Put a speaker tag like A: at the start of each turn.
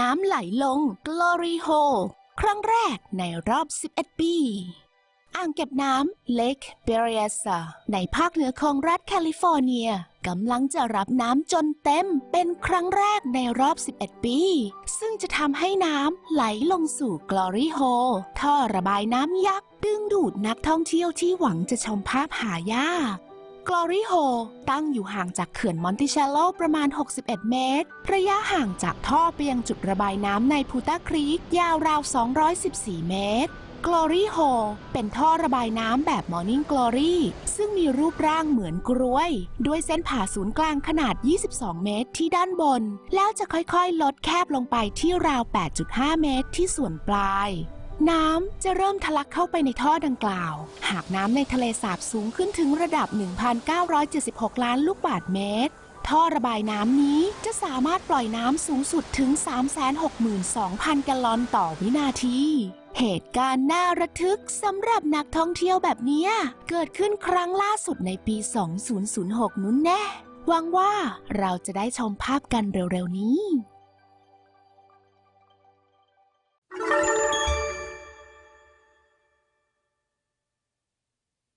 A: น้ำไหลลง Glory Hole ครั้งแรกในรอบ 11 ปี อ่างเก็บน้ำ Lake Berryessa ในภาคเหนือของรัฐแคลิฟอร์เนียกำลังจะรับน้ำจนเต็มเป็นครั้งแรกในรอบ 11 ปี ซึ่งจะทำให้น้ำไหลลงสู่ Glory Hole ท่อระบายน้ำยักษ์ดึงดูดนักท่องเที่ยวที่หวังจะชมภาพหายาก Glory Hole ตั้งอยู่ห่างจากเขื่อนมอนติเชลโลประมาณ 61 เมตร ระยะห่างจากท่อไปยังจุดระบายน้ำในพูตาครีกยาวราว 214 เมตร Glory Hole เป็นท่อระบายน้ำแบบ Morning Glory ซึ่งมีรูปร่างเหมือนกรวย ด้วยเส้นผ่าศูนย์กลางขนาด 22 เมตรที่ด้านบน แล้วจะค่อยๆ ลดแคบลงไปที่ราว 8.5 เมตรที่ส่วนปลาย น้ำจะเริ่มทะลักเข้าไปในท่อดังกล่าว หากน้ำในทะเลสาบสูงขึ้นถึงระดับ 1,976 ล้านลูกบาศก์เมตร ท่อระบายน้ำนี้จะสามารถปล่อยน้ำสูงสุดถึง 362,000 แกลลอนต่อวินาที เหตุการณ์น่าระทึกสำหรับนักท่องเที่ยวแบบนี้เกิดขึ้นครั้งล่าสุดในปี 2006 นู้นแน่หวังว่าเราจะได้ชมภาพกันเร็วๆนี้